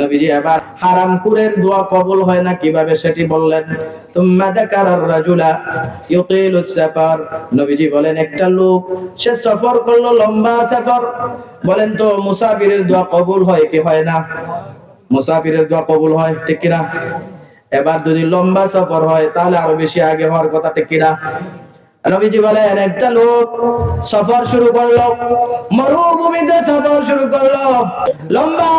নবীজি এবার হারাম কুরের দোয়া কবুল হয় না, কীভাবে সেটি বললেন? এবার যদি লম্বা সফর হয়, তাহলে আরও বেশি আগে হওয়ার কথা, ঠিক কিনা? নবীজি বলেন, একটা লোক সফর শুরু করল, মরুভূমিতে সফর শুরু করল, লম্বা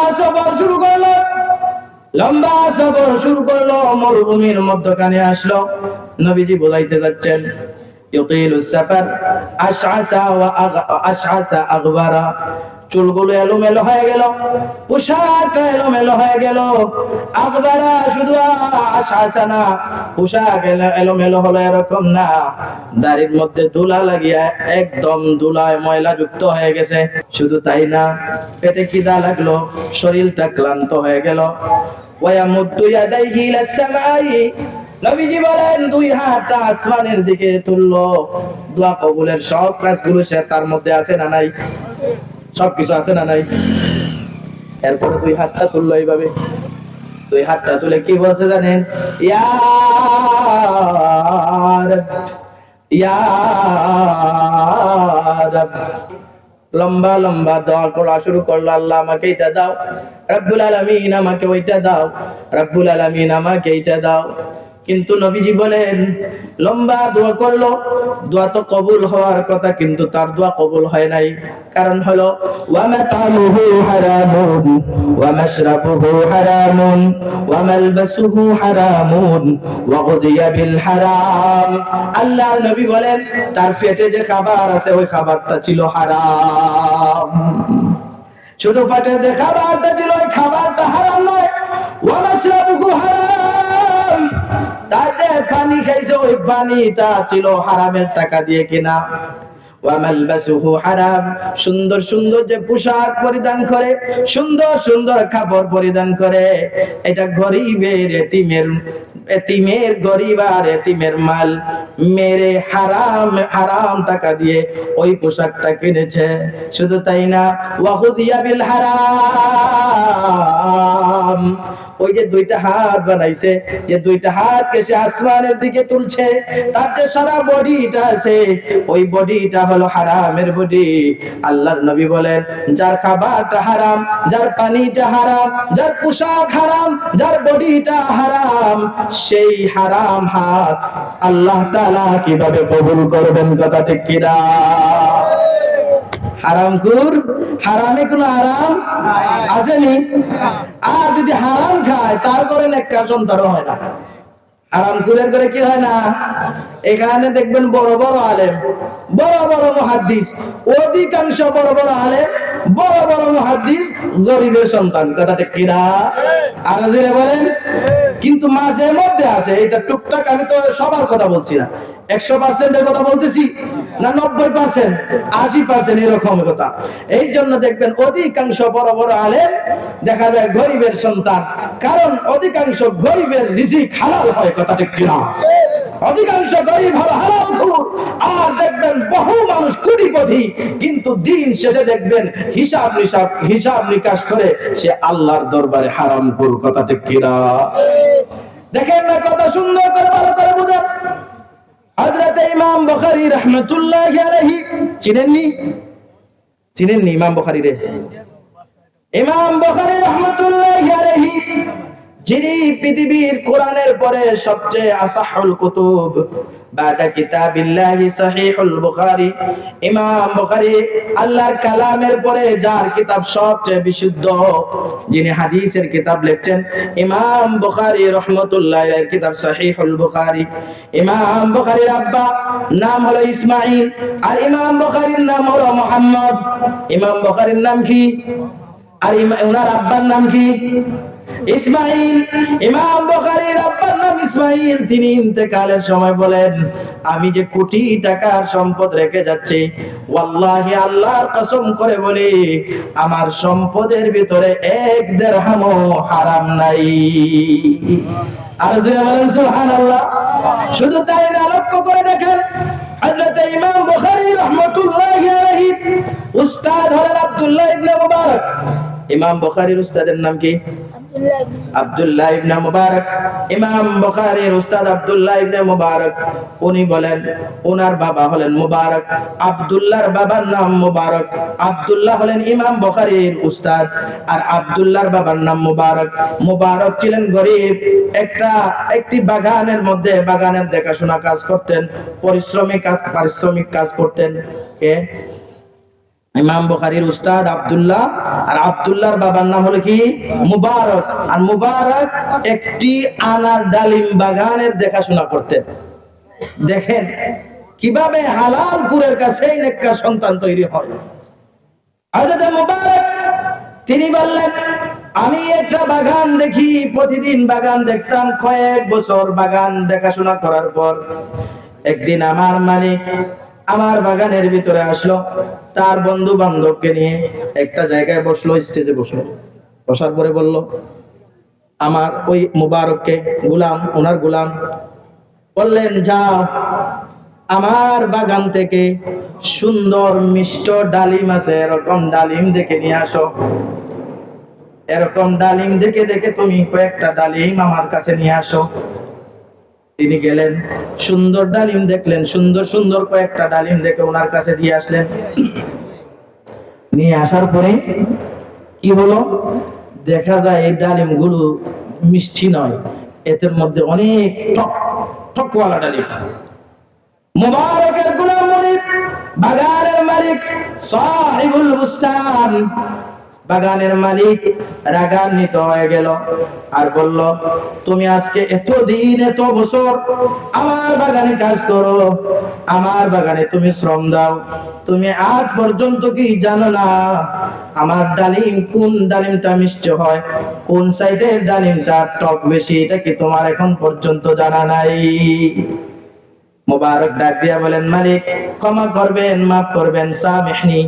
লম্বা সফর শুরু করল, মরুভূমির মধ্যখানে আসলো। নবীজি বোঝাইতে যাচ্ছেন সাফার, আশআসা ওয়া আগ- আশআসা আগবারা। চুলগুলো এলোমেলো হয়ে গেল, পোশাকটা এলোমেলো হয়ে গেল। আকবারা শুধু আশআসা না, পোশাক এলোমেলো হলো এরকম না। দাড়ির মধ্যে দুলা লাগিয়া একদম দুলায় ময়লা যুক্ত হয়ে গেছে। শুধু তাই না, পেটে কিদা লাগল? শরীরটা ক্লান্ত হয়ে গেল। ওয়ায়ামুদ্দু ইয়াদাইহি ইলাস নবীজি বলেন, দুই হাতটা আসমানের দিকে তুললো। দোয়া কবুলের সব কাজগুলো সে তার মধ্যে আছে না নাই? সব কিছু আছে না নাই? এরপরে দুই হাতটা তুললো এইভাবে। দুই হাতটা তুলে কি বলছে জানেন? লম্বা লম্বা দোয়া করা শুরু করল, আল্লাহ আমাকে এটা দাও। রব্বুল আলামিন আমাকে ওইটা দাও। রব্বুল আলামিন আমাকে এইটা দাও। কিন্তু নবীজি বলেন, লম্বা দোয়া করল, দোয়া তো কবুল হওয়ার কথা, কিন্তু তার দোয়া কবুল হয় নাই। কারণ হলো আল্লাহ নবী বলেন, তার পেটে যে খাবার আছে, ওই খাবারটা ছিল হারাম। শুধু পেটে যে খাবারটা ছিল, ওই খাবারটা হারাম নয়, ওয়ামাশরাবুহু হারাম পানি খাইছে, ওই পানিটা ছিল হারামের টাকা দিয়ে কিনা। সুন্দর সুন্দর যে পোশাক পরিধান করে, সুন্দর সুন্দর কাপড় পরিধান করে, এটা গরিবের এতিমের এতিমের গরিব আর এতিমের মাল। মেরে হারাম হারাম টাকা দিয়ে ওই পোশাকটা কিনেছে। শুধু তাই না ওয়াহুদিয়া বিল হারাম। ওই যে দুইটা হাত বানাইছে, যে দুইটা হাতকে সে আসমানের দিকে তুলছে, তার যে সারা বডিটা আছে, ওই বডিটা হলো হারামের বডি। আল্লাহর নবী বলেন, যার খাবারটা হারাম, যার পানিটা হারাম, যার পোশাক হারাম, যার বডিটা হারাম, সেই হারাম হাত আল্লাহ তাআলা কীভাবে কবুল করবেন? কথা ঠিক কিনা? হারাম কুর হারামে কোনো আরাম আসেনি? আর যদি হারাম খায়, তার করে নেককার সন্তানও হয় না। করে কি হয় না? এখানে দেখবেন বড় বড় আলেম, বড় বড় মহাদ্দিস, অধিকাংশ বড় বড় আলেম, বড় বড় মহাদ্দিস গরিবের সন্তান। কথাটা কিরা আর বলেন। কিন্তু মাঝে মধ্যে আছে, এটা টুকটাক আমি তো সবার কথা বলছি না। একশো পার্সেন্টের কথা বলতেছি। না, নব্বই পার্সেন্ট আশি পার্সেন্ট এরকম কথা। এই জন্য দেখবেন অধিকাংশ বড় বড় আলেম দেখা যায় গরিবের সন্তান। কারণ অধিকাংশ গরিবের হয় কিনা? অধিকাংশ গরিব হলো হালাল খুর। আর দেখবেন বহু মানুষ কোটিপতি, কিন্তু দিন শেষে দেখবেন হিসাব নিসাব, হিসাব নিকাশ করে সে আল্লাহর দরবারে হারাম খুর কথা ঠিক কিনা? দেখেন না, কথা সুন্দর করে ভালো করে বুঝেন ইমাম বখারি রহমতুল্লাহ আলহি চিনেননি? চিনেননি ইমাম বখারি রে? ইমাম বখারি রহমতুল্লাহ আলহি যিনি পৃথিবীর কোরআনের পরে সবচেয়ে আসাহুল কুতুব বাদা কিতাবিল্লাহি সহিহুল বুখারী ইমাম বুখারী আল্লাহর কালামের পরে যার কিতাব সবচেয়ে বিশুদ্ধ, যিনি হাদিসের কিতাব লিখছেন, ইমাম বুখারী রাহমাতুল্লাহ এর কিতাব সহিহুল বুখারী। ইমাম বুখারীর আব্বা নাম হলো ইসমাঈল, আর ইমাম বুখারীর নাম হলো মুহাম্মদ। ইমাম বুখারীর নাম কি? আর ওনার আব্বার নাম কি? ইসমাইল, ইমাম বুখারীর আব্বার নাম ইসমাইল, তিনি ইন্তেকালের সময় বলেন, আমি যে কোটি টাকার সম্পদ রেখে যাচ্ছি, ওয়াল্লাহি আল্লাহর কসম করে বলি, আমার সম্পদের ভিতরে এক দেড়হামও হারাম নাই। আর জোরে বলেন, সুবহানাল্লাহ। শুধু তাই না, লক্ষ্য করে দেখেন, হযরত ইমাম বুখারী রাহমাতুল্লাহি আলাইহি উস্তাদ হলেন আব্দুল্লাহ ইবনে মুবারক। ইমাম বুখারীর উস্তাদের নাম কি? আব্দুল্লাহ ইবনে মুবারক, ইমাম বুখারীর উস্তাদ আব্দুল্লাহ ইবনে মুবারক, উনি বলেন ওনার বাবা হলেন মুবারক, আব্দুল্লাহর বাবার নাম মুবারক, আব্দুল্লাহ হলেন ইমাম বুখারীর উস্তাদ, আর আব্দুল্লাহর বাবার নাম মুবারক। মুবারক ছিলেন গরিব, একটা, একটি বাগানের মধ্যে, বাগানের দেখাশোনা কাজ করতেন, পরিশ্রমিক কাজ, পারিশ্রমিক কাজ করতেন। কে? ইমাম বুখারীর উস্তাদ আব্দুল্লাহ, আর আব্দুল্লাহর বাবার নাম হলো কি? মুবারক। আর মুবারক একটি আনার ডালিম বাগানের দেখাশোনা করতেন দেখেন, কীভাবে হালাল কুরের নেককার সন্তান তৈরি হয়। মুবারক, তিনি বললেন, আমি একটা বাগান দেখি, প্রতিদিন বাগান দেখতাম, কয়েক বছর বাগান দেখাশোনা করার পর একদিন আমার মালিক আমার বাগানের ভিতরে আসলো, তার বন্ধু বান্ধবকে নিয়ে একটা জায়গায় বসল স্টেজে বসল। বসার পরে বলল, আমার ওই মুবারককে গুলাম, ওনার গুলাম। বললেন, যাও, আমার বাগান থেকে সুন্দর মিষ্ট ডালিম আছে, এরকম ডালিম দেখে নিয়ে আসো। এরকম ডালিম দেখে দেখে তুমি কয়েকটা ডালিম আমার কাছে নিয়ে আসো। তিনি গেলেন, সুন্দর ডালিম দেখলেন, সুন্দর সুন্দর কয়েকটা ডালিম দেখে ওনার কাছে দিয়ে আসলেন। নিয়ে আসার পরে কি হলো? দেখা যায় এই ডালিমগুলো মিষ্টি নয়, এদের মধ্যে অনেক টক, টকওয়ালা ডালিম। মুবারকের মুনিব বাগানের মালিক, সাহিবুল বুস্তান বাগানের মালিক রাগান্বিত হয়ে গেল আর বলল, তুমি আজকে এত দিন, এত বছর আমার বাগানে কাজ করো, আমার বাগানে তুমি শ্রম দাও। তুমি আজ পর্যন্ত কি জানো না আমার ডালিম কোন ডালিমটা মিষ্টি হয়, কোন সাইডের ডালিমটা টক বেশি, এটা কি তোমার এখন পর্যন্ত জানা নাই? মোবারক ডাক দিয়া বলেন, মালিক, ক্ষমা করবেন, মাফ করবেন, সামেহনি,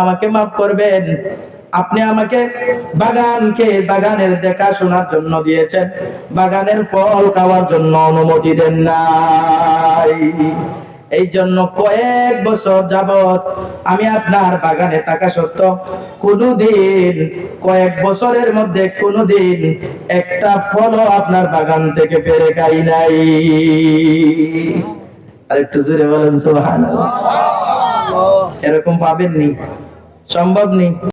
আমাকে মাফ করবেন। আপনি আমাকে বাগানকে বাগানের দেখাশোনার জন্য দিয়েছেন। বাগানের ফল খাওয়ার জন্য অনুমতি দেন নাই। এই জন্য কয়েক বছর যাবৎ আমি আপনার বাগানে থাকা সত্ত্বেও কোনোদিন, কয়েক বছরের মধ্যে কোনোদিন একটা ফলও আপনার বাগান থেকে পেরে খাই নাই। আর একটু জোরে বলেন, সুবহানাল্লাহ। এরকম পাবেননি, সম্ভব নেই।